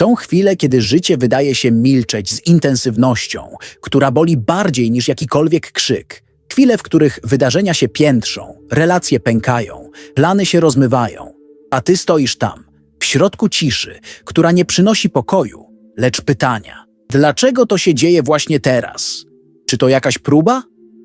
Są chwile, kiedy życie wydaje się milczeć z intensywnością, która boli bardziej niż jakikolwiek krzyk. Chwile, w których wydarzenia się piętrzą, relacje pękają, plany się rozmywają, a ty stoisz tam, w środku ciszy, która nie przynosi pokoju, lecz pytania. Dlaczego to się dzieje właśnie teraz? Czy to jakaś próba?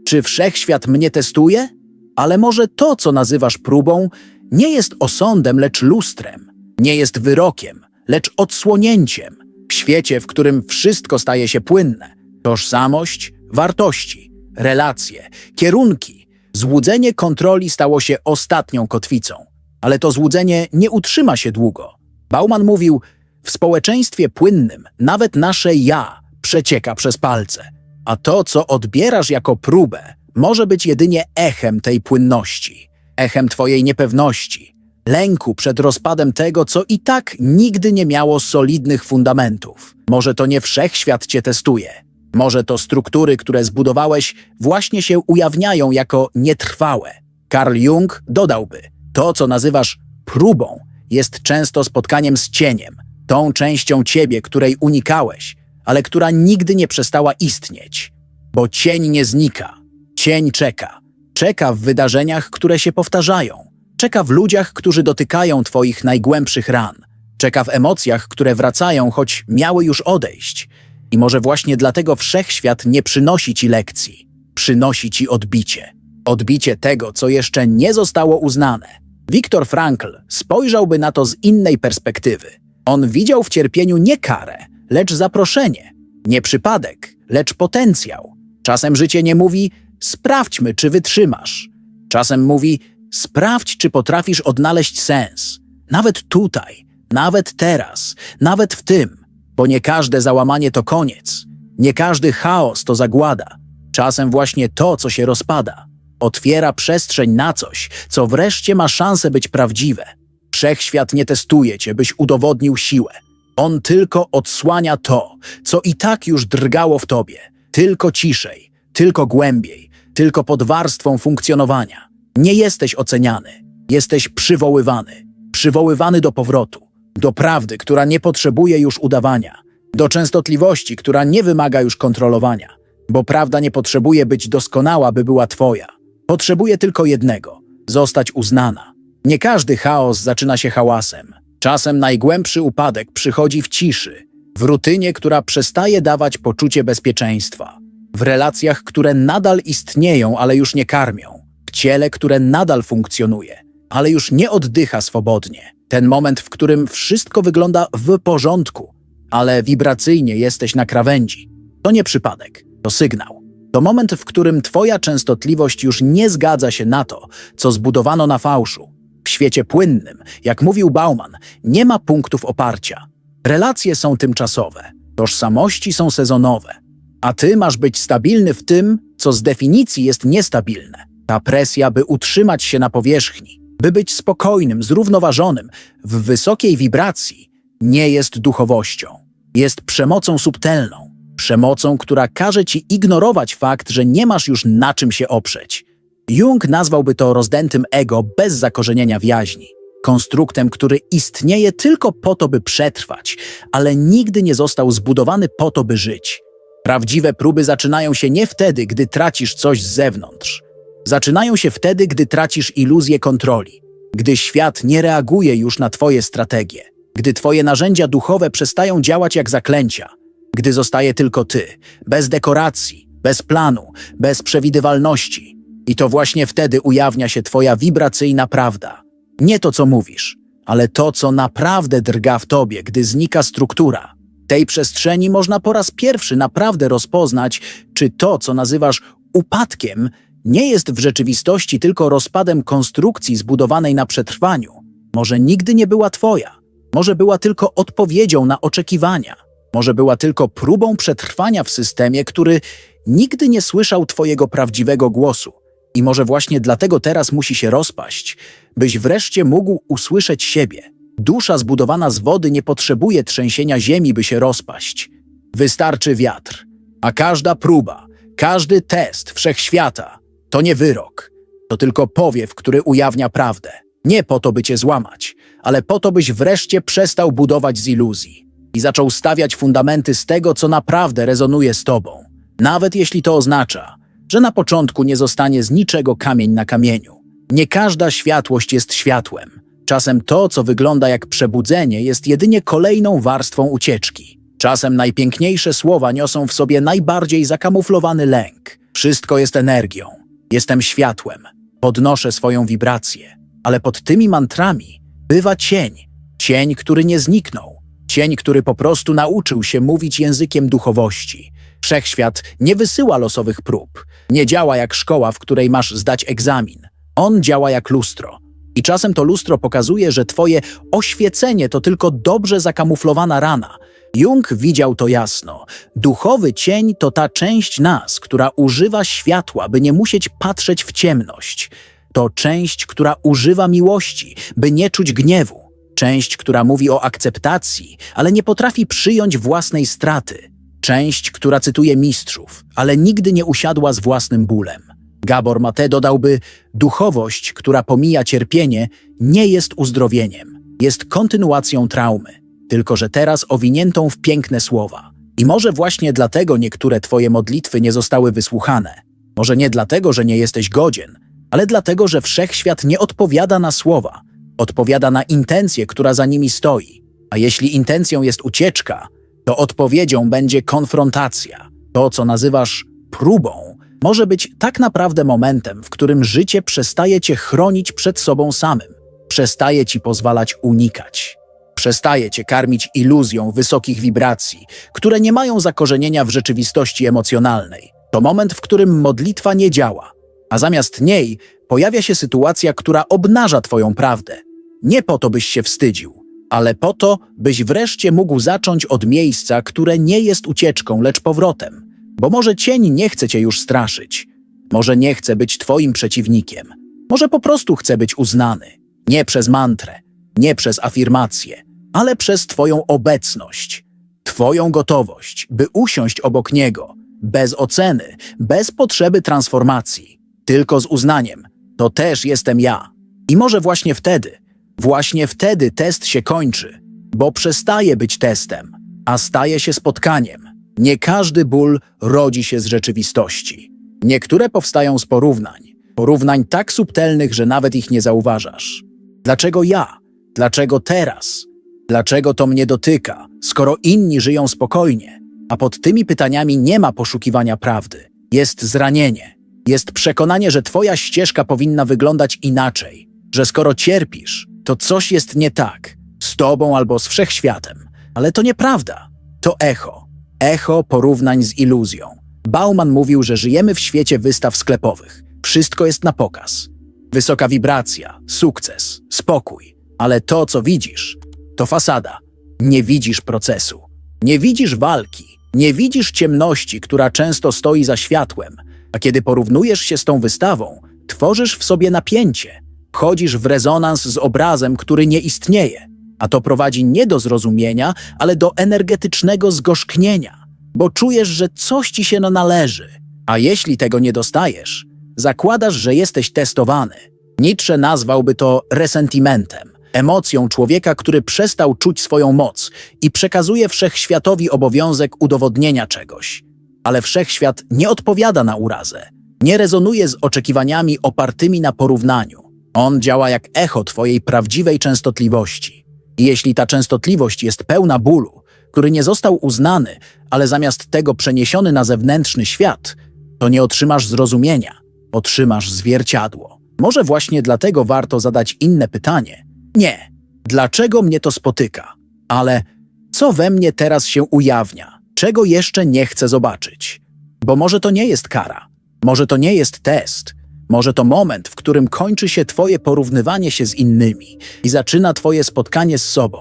Czy wszechświat mnie testuje? Ale może to, co nazywasz próbą, nie jest osądem, lecz lustrem, nie jest wyrokiem, lecz odsłonięciem. W świecie, w którym wszystko staje się płynne, tożsamość, wartości, relacje, kierunki, złudzenie kontroli stało się ostatnią kotwicą. Ale to złudzenie nie utrzyma się długo. Bauman mówił, w społeczeństwie płynnym nawet nasze ja przecieka przez palce, a to, co odbierasz jako próbę, może być jedynie echem tej płynności, echem twojej niepewności, lęku przed rozpadem tego, co i tak nigdy nie miało solidnych fundamentów. Może to nie wszechświat cię testuje. Może to struktury, które zbudowałeś, właśnie się ujawniają jako nietrwałe. Carl Jung dodałby, to, co nazywasz próbą, jest często spotkaniem z cieniem, tą częścią ciebie, której unikałeś, ale która nigdy nie przestała istnieć. Bo cień nie znika, cień czeka. Czeka w wydarzeniach, które się powtarzają. Czeka w ludziach, którzy dotykają twoich najgłębszych ran. Czeka w emocjach, które wracają, choć miały już odejść. I może właśnie dlatego wszechświat nie przynosi ci lekcji. Przynosi ci odbicie. Odbicie tego, co jeszcze nie zostało uznane. Viktor Frankl spojrzałby na to z innej perspektywy. On widział w cierpieniu nie karę, lecz zaproszenie. Nie przypadek, lecz potencjał. Czasem życie nie mówi, sprawdźmy, czy wytrzymasz. Czasem mówi, sprawdź, czy potrafisz odnaleźć sens. Nawet tutaj, nawet teraz, nawet w tym, bo nie każde załamanie to koniec. Nie każdy chaos to zagłada. Czasem właśnie to, co się rozpada, otwiera przestrzeń na coś, co wreszcie ma szansę być prawdziwe. Wszechświat nie testuje cię, byś udowodnił siłę. On tylko odsłania to, co i tak już drgało w tobie, tylko ciszej, tylko głębiej, tylko pod warstwą funkcjonowania. Nie jesteś oceniany, jesteś przywoływany, przywoływany do powrotu, do prawdy, która nie potrzebuje już udawania, do częstotliwości, która nie wymaga już kontrolowania, bo prawda nie potrzebuje być doskonała, by była twoja. Potrzebuje tylko jednego. Zostać uznana. Nie każdy chaos zaczyna się hałasem. Czasem najgłębszy upadek przychodzi w ciszy, w rutynie, która przestaje dawać poczucie bezpieczeństwa, w relacjach, które nadal istnieją, ale już nie karmią, ciele, które nadal funkcjonuje, ale już nie oddycha swobodnie. Ten moment, w którym wszystko wygląda w porządku, ale wibracyjnie jesteś na krawędzi. To nie przypadek, to sygnał. To moment, w którym twoja częstotliwość już nie zgadza się na to, co zbudowano na fałszu. W świecie płynnym, jak mówił Bauman, nie ma punktów oparcia. Relacje są tymczasowe, tożsamości są sezonowe, a ty masz być stabilny w tym, co z definicji jest niestabilne. Ta presja, by utrzymać się na powierzchni, by być spokojnym, zrównoważonym, w wysokiej wibracji, nie jest duchowością. Jest przemocą subtelną, przemocą, która każe ci ignorować fakt, że nie masz już na czym się oprzeć. Jung nazwałby to rozdętym ego bez zakorzenienia w jaźni. Konstruktem, który istnieje tylko po to, by przetrwać, ale nigdy nie został zbudowany po to, by żyć. Prawdziwe próby zaczynają się nie wtedy, gdy tracisz coś z zewnątrz. Zaczynają się wtedy, gdy tracisz iluzję kontroli, gdy świat nie reaguje już na twoje strategie, gdy twoje narzędzia duchowe przestają działać jak zaklęcia, gdy zostaje tylko ty, bez dekoracji, bez planu, bez przewidywalności. I to właśnie wtedy ujawnia się twoja wibracyjna prawda. Nie to, co mówisz, ale to, co naprawdę drga w tobie, gdy znika struktura. Tej przestrzeni można po raz pierwszy naprawdę rozpoznać, czy to, co nazywasz upadkiem, nie jest w rzeczywistości tylko rozpadem konstrukcji zbudowanej na przetrwaniu. Może nigdy nie była twoja, może była tylko odpowiedzią na oczekiwania, może była tylko próbą przetrwania w systemie, który nigdy nie słyszał twojego prawdziwego głosu. I może właśnie dlatego teraz musi się rozpaść, byś wreszcie mógł usłyszeć siebie. Dusza zbudowana z wody nie potrzebuje trzęsienia ziemi, by się rozpaść. Wystarczy wiatr, a każda próba, każdy test wszechświata to nie wyrok, to tylko powiew, który ujawnia prawdę. Nie po to, by cię złamać, ale po to, byś wreszcie przestał budować z iluzji. i zaczął stawiać fundamenty z tego, co naprawdę rezonuje z tobą. Nawet jeśli to oznacza, że na początku nie zostanie z niczego kamień na kamieniu. Nie każda światłość jest światłem. Czasem to, co wygląda jak przebudzenie, jest jedynie kolejną warstwą ucieczki. Czasem najpiękniejsze słowa niosą w sobie najbardziej zakamuflowany lęk. Wszystko jest energią. Jestem światłem. Podnoszę swoją wibrację. Ale pod tymi mantrami bywa cień. Cień, który nie zniknął. Cień, który po prostu nauczył się mówić językiem duchowości. Wszechświat nie wysyła losowych prób. Nie działa jak szkoła, w której masz zdać egzamin. On działa jak lustro. I czasem to lustro pokazuje, że twoje oświecenie to tylko dobrze zakamuflowana rana. Jung widział to jasno. Duchowy cień to ta część nas, która używa światła, by nie musieć patrzeć w ciemność. To część, która używa miłości, by nie czuć gniewu. Część, która mówi o akceptacji, ale nie potrafi przyjąć własnej straty. Część, która cytuje mistrzów, ale nigdy nie usiadła z własnym bólem. Gabor Mate dodałby: Duchowość, która pomija cierpienie, nie jest uzdrowieniem, jest kontynuacją traumy, tylko że teraz owiniętą w piękne słowa. I może właśnie dlatego niektóre Twoje modlitwy nie zostały wysłuchane. Może nie dlatego, że nie jesteś godzien, ale dlatego, że wszechświat nie odpowiada na słowa, odpowiada na intencję, która za nimi stoi. A jeśli intencją jest ucieczka, to odpowiedzią będzie konfrontacja. To, co nazywasz próbą, może być tak naprawdę momentem, w którym życie przestaje cię chronić przed sobą samym, przestaje ci pozwalać unikać. Przestaje cię karmić iluzją wysokich wibracji, które nie mają zakorzenienia w rzeczywistości emocjonalnej. To moment, w którym modlitwa nie działa, a zamiast niej pojawia się sytuacja, która obnaża twoją prawdę. Nie po to, byś się wstydził, ale po to, byś wreszcie mógł zacząć od miejsca, które nie jest ucieczką, lecz powrotem. Bo może cień nie chce cię już straszyć. Może nie chce być twoim przeciwnikiem. Może po prostu chce być uznany. Nie przez mantrę, nie przez afirmację, ale przez twoją obecność. Twoją gotowość, by usiąść obok niego, bez oceny, bez potrzeby transformacji, tylko z uznaniem. To też jestem ja. I może właśnie wtedy, właśnie wtedy test się kończy, bo przestaje być testem, a staje się spotkaniem. Nie każdy ból rodzi się z rzeczywistości. Niektóre powstają z porównań, porównań tak subtelnych, że nawet ich nie zauważasz. Dlaczego ja? Dlaczego teraz? Dlaczego to mnie dotyka, skoro inni żyją spokojnie? A pod tymi pytaniami nie ma poszukiwania prawdy. Jest zranienie. Jest przekonanie, że twoja ścieżka powinna wyglądać inaczej. Że skoro cierpisz, to coś jest nie tak. Z tobą albo z wszechświatem. Ale to nieprawda. To echo. Echo porównań z iluzją. Bauman mówił, że żyjemy w świecie wystaw sklepowych. Wszystko jest na pokaz. Wysoka wibracja, sukces, spokój. Ale to, co widzisz, to fasada. Nie widzisz procesu. Nie widzisz walki. Nie widzisz ciemności, która często stoi za światłem. A kiedy porównujesz się z tą wystawą, tworzysz w sobie napięcie. Wchodzisz w rezonans z obrazem, który nie istnieje. A to prowadzi nie do zrozumienia, ale do energetycznego zgorzknienia, bo czujesz, że coś ci się należy. A jeśli tego nie dostajesz, zakładasz, że jesteś testowany. Nietzsche nazwałby to resentimentem, emocją człowieka, który przestał czuć swoją moc i przekazuje wszechświatowi obowiązek udowodnienia czegoś. Ale wszechświat nie odpowiada na urazę, nie rezonuje z oczekiwaniami opartymi na porównaniu. On działa jak echo twojej prawdziwej częstotliwości. I jeśli ta częstotliwość jest pełna bólu, który nie został uznany, ale zamiast tego przeniesiony na zewnętrzny świat, to nie otrzymasz zrozumienia, otrzymasz zwierciadło. Może właśnie dlatego warto zadać inne pytanie. Nie, dlaczego mnie to spotyka, ale co we mnie teraz się ujawnia, czego jeszcze nie chcę zobaczyć? Bo może to nie jest kara, może to nie jest test, może to moment, w którym kończy się Twoje porównywanie się z innymi i zaczyna Twoje spotkanie z sobą.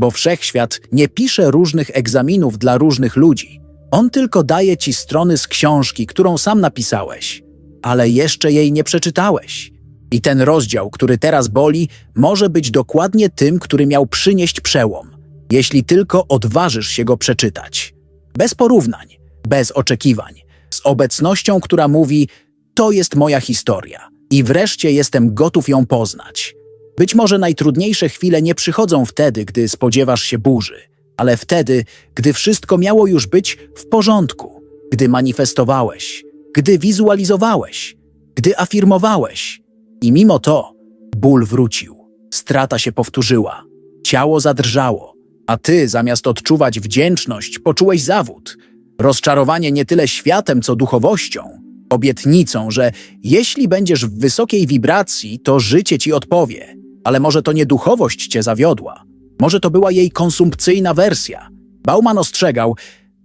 Bo wszechświat nie pisze różnych egzaminów dla różnych ludzi. On tylko daje Ci strony z książki, którą sam napisałeś, ale jeszcze jej nie przeczytałeś. I ten rozdział, który teraz boli, może być dokładnie tym, który miał przynieść przełom, jeśli tylko odważysz się go przeczytać. Bez porównań, bez oczekiwań, z obecnością, która mówi: To jest moja historia i wreszcie jestem gotów ją poznać. Być może najtrudniejsze chwile nie przychodzą wtedy, gdy spodziewasz się burzy, ale wtedy, gdy wszystko miało już być w porządku, gdy manifestowałeś, gdy wizualizowałeś, gdy afirmowałeś. I mimo to ból wrócił, strata się powtórzyła, ciało zadrżało, a ty zamiast odczuwać wdzięczność, poczułeś zawód. Rozczarowanie nie tyle światem, co duchowością, obietnicą, że jeśli będziesz w wysokiej wibracji, to życie ci odpowie. Ale może to nie duchowość cię zawiodła. Może to była jej konsumpcyjna wersja. Bauman ostrzegał,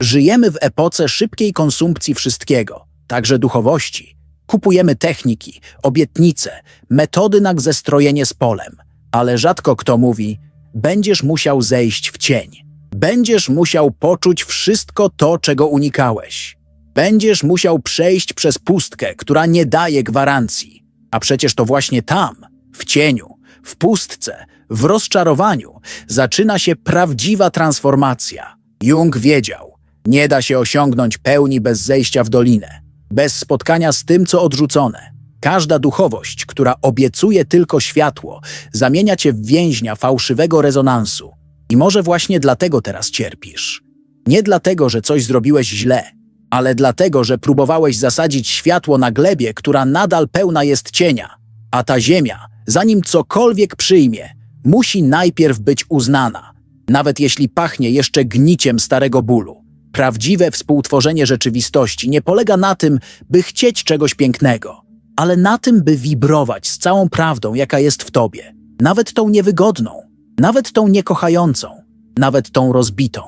żyjemy w epoce szybkiej konsumpcji wszystkiego, także duchowości. Kupujemy techniki, obietnice, metody na zestrojenie z polem. Ale rzadko kto mówi, będziesz musiał zejść w cień. Będziesz musiał poczuć wszystko to, czego unikałeś. Będziesz musiał przejść przez pustkę, która nie daje gwarancji. A przecież to właśnie tam, w cieniu, w pustce, w rozczarowaniu, zaczyna się prawdziwa transformacja. Jung wiedział, nie da się osiągnąć pełni bez zejścia w dolinę, bez spotkania z tym, co odrzucone. Każda duchowość, która obiecuje tylko światło, zamienia cię w więźnia fałszywego rezonansu. I może właśnie dlatego teraz cierpisz. Nie dlatego, że coś zrobiłeś źle, ale dlatego, że próbowałeś zasadzić światło na glebie, która nadal pełna jest cienia. A ta ziemia, zanim cokolwiek przyjmie, musi najpierw być uznana, nawet jeśli pachnie jeszcze gniciem starego bólu. Prawdziwe współtworzenie rzeczywistości nie polega na tym, by chcieć czegoś pięknego, ale na tym, by wibrować z całą prawdą, jaka jest w tobie, nawet tą niewygodną, nawet tą niekochającą, nawet tą rozbitą.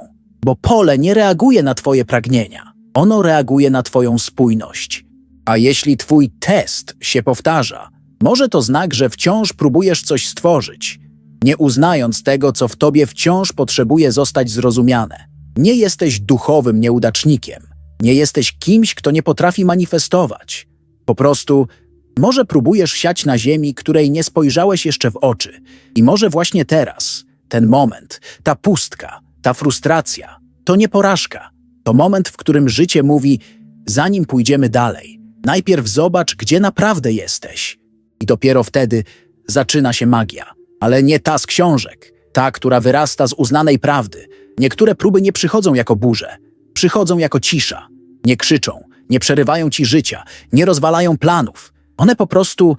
Bo pole nie reaguje na twoje pragnienia, ono reaguje na twoją spójność. A jeśli twój test się powtarza, może to znak, że wciąż próbujesz coś stworzyć, nie uznając tego, co w tobie wciąż potrzebuje zostać zrozumiane. Nie jesteś duchowym nieudacznikiem, nie jesteś kimś, kto nie potrafi manifestować. Po prostu może próbujesz siać na ziemi, której nie spojrzałeś jeszcze w oczy. I może właśnie teraz, ten moment, ta pustka, ta frustracja, to nie porażka. To moment, w którym życie mówi, zanim pójdziemy dalej, najpierw zobacz, gdzie naprawdę jesteś. I dopiero wtedy zaczyna się magia. Ale nie ta z książek, ta, która wyrasta z uznanej prawdy. Niektóre próby nie przychodzą jako burze, przychodzą jako cisza. Nie krzyczą, nie przerywają ci życia, nie rozwalają planów. One po prostu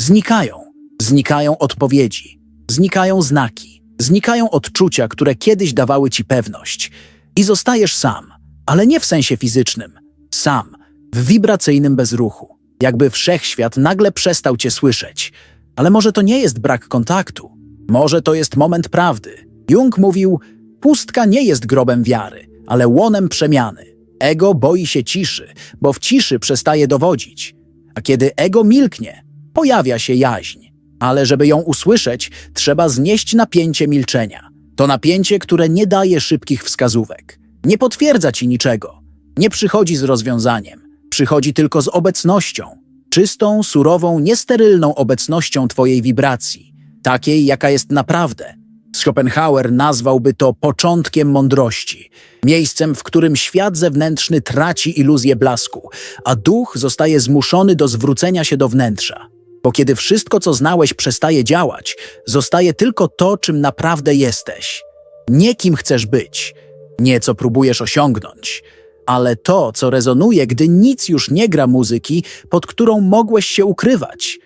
znikają. Znikają odpowiedzi, znikają znaki, znikają odczucia, które kiedyś dawały ci pewność. I zostajesz sam, ale nie w sensie fizycznym. Sam, w wibracyjnym bezruchu. Jakby wszechświat nagle przestał cię słyszeć. Ale może to nie jest brak kontaktu. Może to jest moment prawdy. Jung mówił, pustka nie jest grobem wiary, ale łonem przemiany. Ego boi się ciszy, bo w ciszy przestaje dowodzić. A kiedy ego milknie, pojawia się jaźń. Ale żeby ją usłyszeć, trzeba znieść napięcie milczenia. To napięcie, które nie daje szybkich wskazówek. Nie potwierdza ci niczego. Nie przychodzi z rozwiązaniem. Przychodzi tylko z obecnością. Czystą, surową, niesterylną obecnością twojej wibracji. Takiej, jaka jest naprawdę. Schopenhauer nazwałby to początkiem mądrości. Miejscem, w którym świat zewnętrzny traci iluzję blasku, a duch zostaje zmuszony do zwrócenia się do wnętrza. Bo kiedy wszystko, co znałeś, przestaje działać, zostaje tylko to, czym naprawdę jesteś. Nie kim chcesz być, nie co próbujesz osiągnąć, ale to, co rezonuje, gdy nic już nie gra muzyki, pod którą mogłeś się ukrywać.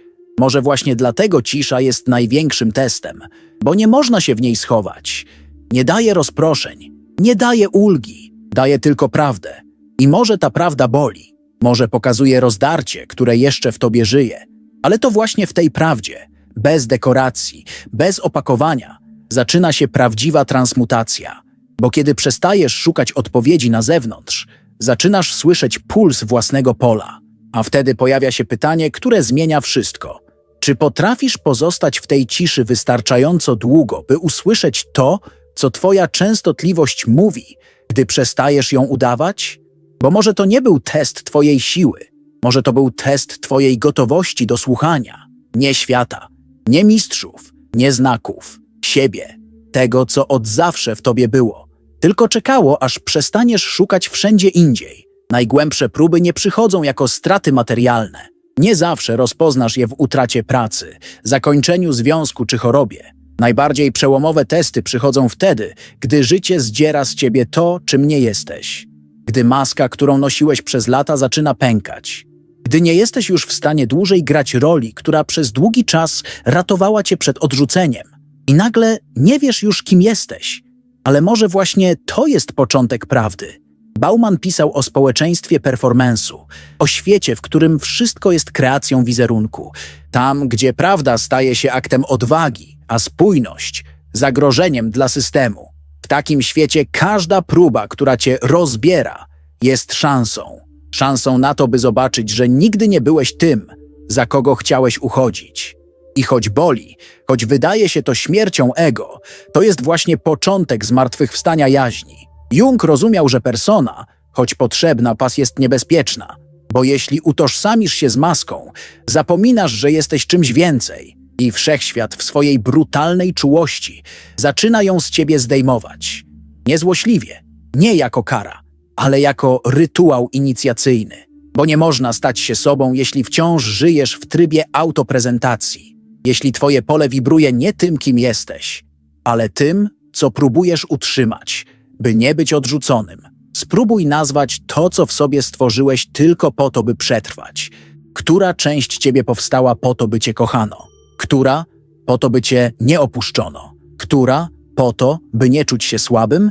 Może właśnie dlatego cisza jest największym testem, bo nie można się w niej schować. Nie daje rozproszeń, nie daje ulgi, daje tylko prawdę. I może ta prawda boli, może pokazuje rozdarcie, które jeszcze w tobie żyje, ale to właśnie w tej prawdzie, bez dekoracji, bez opakowania, zaczyna się prawdziwa transmutacja. Bo kiedy przestajesz szukać odpowiedzi na zewnątrz, zaczynasz słyszeć puls własnego pola. A wtedy pojawia się pytanie, które zmienia wszystko. Czy potrafisz pozostać w tej ciszy wystarczająco długo, by usłyszeć to, co twoja częstotliwość mówi, gdy przestajesz ją udawać? Bo może to nie był test twojej siły, może to był test twojej gotowości do słuchania, nie świata, nie mistrzów, nie znaków, siebie, tego, co od zawsze w tobie było. Tylko czekało, aż przestaniesz szukać wszędzie indziej. Najgłębsze próby nie przychodzą jako straty materialne. Nie zawsze rozpoznasz je w utracie pracy, zakończeniu związku czy chorobie. Najbardziej przełomowe testy przychodzą wtedy, gdy życie zdziera z ciebie to, czym nie jesteś. Gdy maska, którą nosiłeś przez lata, zaczyna pękać. Gdy nie jesteś już w stanie dłużej grać roli, która przez długi czas ratowała cię przed odrzuceniem. I nagle nie wiesz już, kim jesteś. Ale może właśnie to jest początek prawdy. Bauman pisał o społeczeństwie performance'u, o świecie, w którym wszystko jest kreacją wizerunku. Tam, gdzie prawda staje się aktem odwagi, a spójność zagrożeniem dla systemu. W takim świecie każda próba, która cię rozbiera, jest szansą. Szansą na to, by zobaczyć, że nigdy nie byłeś tym, za kogo chciałeś uchodzić. I choć boli, choć wydaje się to śmiercią ego, to jest właśnie początek zmartwychwstania jaźni. Jung rozumiał, że persona, choć potrzebna, pas jest niebezpieczna, bo jeśli utożsamisz się z maską, zapominasz, że jesteś czymś więcej i wszechświat w swojej brutalnej czułości zaczyna ją z ciebie zdejmować. Niezłośliwie, nie jako kara, ale jako rytuał inicjacyjny, bo nie można stać się sobą, jeśli wciąż żyjesz w trybie autoprezentacji, jeśli twoje pole wibruje nie tym, kim jesteś, ale tym, co próbujesz utrzymać, by nie być odrzuconym. Spróbuj nazwać to, co w sobie stworzyłeś tylko po to, by przetrwać. Która część ciebie powstała po to, by cię kochano? Która po to, by cię nie opuszczono? Która po to, by nie czuć się słabym?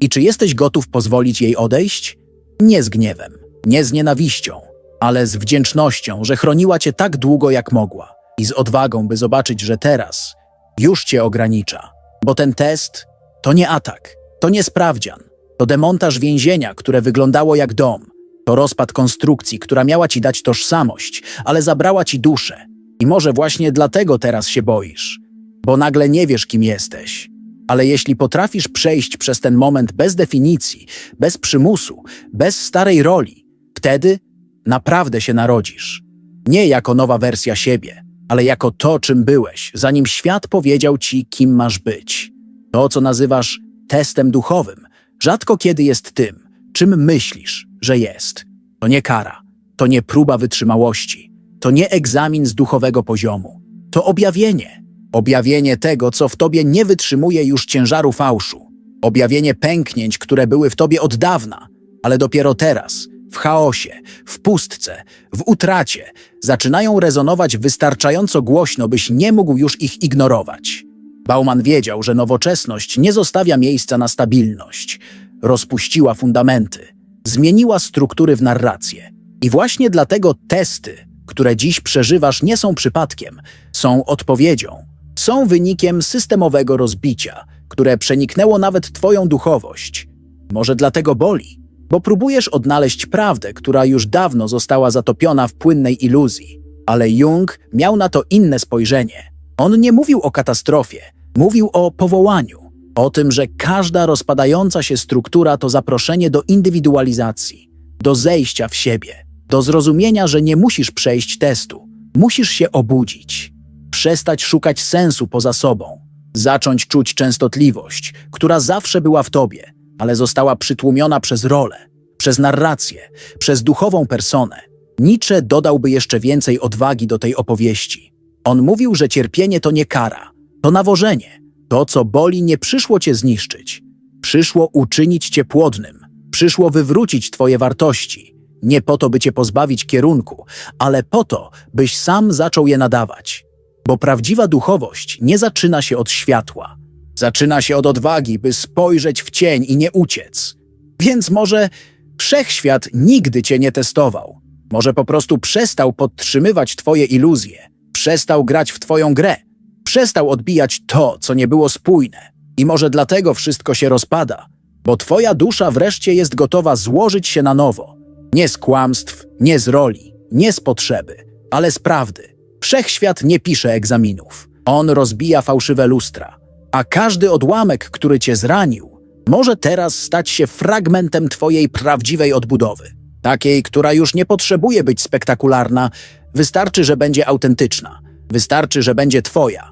I czy jesteś gotów pozwolić jej odejść? Nie z gniewem, nie z nienawiścią, ale z wdzięcznością, że chroniła cię tak długo, jak mogła i z odwagą, by zobaczyć, że teraz już cię ogranicza. Bo ten test to nie atak, to nie sprawdzian, to demontaż więzienia, które wyglądało jak dom. To rozpad konstrukcji, która miała ci dać tożsamość, ale zabrała ci duszę. I może właśnie dlatego teraz się boisz, bo nagle nie wiesz, kim jesteś. Ale jeśli potrafisz przejść przez ten moment bez definicji, bez przymusu, bez starej roli, wtedy naprawdę się narodzisz. Nie jako nowa wersja siebie, ale jako to, czym byłeś, zanim świat powiedział ci, kim masz być. To, co nazywasz testem duchowym, rzadko kiedy jest tym, czym myślisz, że jest. To nie kara, to nie próba wytrzymałości, to nie egzamin z duchowego poziomu, to objawienie. Objawienie tego, co w tobie nie wytrzymuje już ciężaru fałszu. Objawienie pęknięć, które były w tobie od dawna, ale dopiero teraz, w chaosie, w pustce, w utracie, zaczynają rezonować wystarczająco głośno, byś nie mógł już ich ignorować. Bauman wiedział, że nowoczesność nie zostawia miejsca na stabilność. Rozpuściła fundamenty, zmieniła struktury w narrację. I właśnie dlatego testy, które dziś przeżywasz, nie są przypadkiem, są odpowiedzią. Są wynikiem systemowego rozbicia, które przeniknęło nawet twoją duchowość. Może dlatego boli, bo próbujesz odnaleźć prawdę, która już dawno została zatopiona w płynnej iluzji. Ale Jung miał na to inne spojrzenie. On nie mówił o katastrofie, mówił o powołaniu, o tym, że każda rozpadająca się struktura to zaproszenie do indywidualizacji, do zejścia w siebie, do zrozumienia, że nie musisz przejść testu, musisz się obudzić, przestać szukać sensu poza sobą, zacząć czuć częstotliwość, która zawsze była w tobie, ale została przytłumiona przez rolę, przez narrację, przez duchową personę. Nietzsche dodałby jeszcze więcej odwagi do tej opowieści. On mówił, że cierpienie to nie kara, to nawożenie. To, co boli, nie przyszło cię zniszczyć. Przyszło uczynić cię płodnym. Przyszło wywrócić twoje wartości. Nie po to, by cię pozbawić kierunku, ale po to, byś sam zaczął je nadawać. Bo prawdziwa duchowość nie zaczyna się od światła. Zaczyna się od odwagi, by spojrzeć w cień i nie uciec. Więc może wszechświat nigdy cię nie testował. Może po prostu przestał podtrzymywać twoje iluzje, przestał grać w twoją grę, przestał odbijać to, co nie było spójne. I może dlatego wszystko się rozpada, bo twoja dusza wreszcie jest gotowa złożyć się na nowo. Nie z kłamstw, nie z roli, nie z potrzeby, ale z prawdy. Wszechświat nie pisze egzaminów. On rozbija fałszywe lustra, a każdy odłamek, który cię zranił, może teraz stać się fragmentem twojej prawdziwej odbudowy. Takiej, która już nie potrzebuje być spektakularna, wystarczy, że będzie autentyczna. Wystarczy, że będzie twoja.